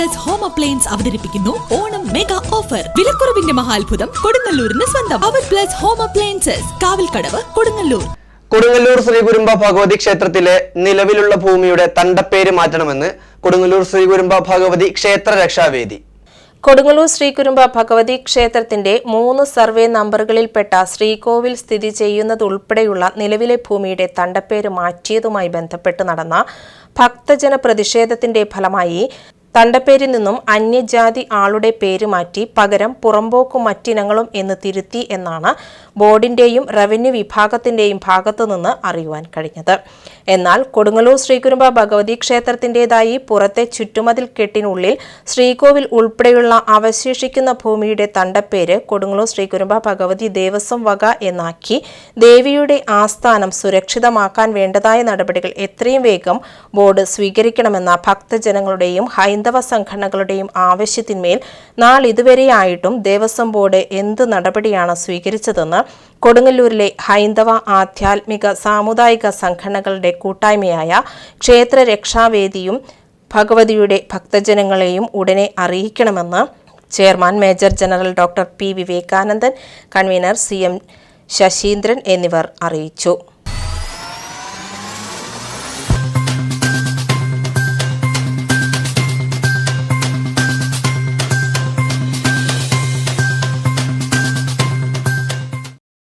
Plus home appliance അവതരിപ്പിക്കുന്നു. Onam mega offer വിലക്കുറവിന്റെ മഹാത്ഭുതം കൊടുങ്ങല്ലൂരിന് സ്വന്തം. അവർ plus home appliances Kavalkadavu Kodungallur. Kodungallur Sreekurumba Bhagavathi ക്ഷേത്രത്തിലെ നിലവിലുള്ള ഭൂമിയുടെ തണ്ടപ്പേര് മാറ്റണമെന്ന് കൊടുങ്ങല്ലൂർ ശ്രീകുരുമ്പ ഭഗവതി ക്ഷേത്ര രക്ഷാവേദി. കൊടുങ്ങല്ലൂർ ശ്രീകുരുമ്പ ഭഗവതി ക്ഷേത്രത്തിന്റെ മൂന്ന് സർവേ നമ്പറുകളിൽപ്പെട്ട ശ്രീകോവിൽ സ്ഥിതി ചെയ്യുന്നതുൾപ്പെടെയുള്ള നിലവിലെ ഭൂമിയുടെ തണ്ടപ്പേര് മാറ്റിയതുമായി ബന്ധപ്പെട്ട് നടന്ന ഭക്തജന പ്രതിഷേധത്തിന്റെ ഫലമായി തണ്ടപ്പേരിൽ നിന്നും അന്യജാതി ആളുടെ പേര് മാറ്റി പകരം പുറമ്പോക്കും മറ്റിനങ്ങളും എന്ന് തിരുത്തി എന്നാണ് ബോർഡിന്റെയും റവന്യൂ വിഭാഗത്തിന്റെയും ഭാഗത്തുനിന്ന് അറിയുവാൻ കഴിഞ്ഞത്. എന്നാൽ കൊടുങ്ങല്ലൂർ ശ്രീകുരുമ്പ ഭഗവതി ക്ഷേത്രത്തിന്റെതായി പുറത്തെ ചുറ്റുമതിൽ കെട്ടിനുള്ളിൽ ശ്രീകോവിൽ ഉൾപ്പെടെയുള്ള അവശേഷിക്കുന്ന ഭൂമിയുടെ തണ്ടപ്പേര് കൊടുങ്ങല്ലൂർ ശ്രീകുരുമ്പ ഭഗവതി ദേവസ്വം വക എന്നാക്കി ദേവിയുടെ ആസ്ഥാനം സുരക്ഷിതമാക്കാൻ വേണ്ടതായ നടപടികൾ എത്രയും വേഗം ബോർഡ് സ്വീകരിക്കണമെന്ന ഭക്തജനങ്ങളുടെയും ഹൈന്ദവ സംഘടനകളുടെയും ആവശ്യത്തിന്മേൽ നാളിതുവരെയായിട്ടും ദേവസ്വം ബോർഡ് എന്ത് നടപടിയാണ് സ്വീകരിച്ചതെന്ന് കൊടുങ്ങല്ലൂരിലെ ഹൈന്ദവ ആധ്യാത്മിക സാമുദായിക സംഘടനകളുടെ കൂട്ടായ്മയായ ക്ഷേത്ര രക്ഷാവേദിയും ഭഗവതിയുടെ ഭക്തജനങ്ങളെയും ഉടനെ അറിയിക്കണമെന്ന് chairman major general doctor P Vivekanandan convener C M Sasheendran എന്നിവർ അറിയിച്ചു.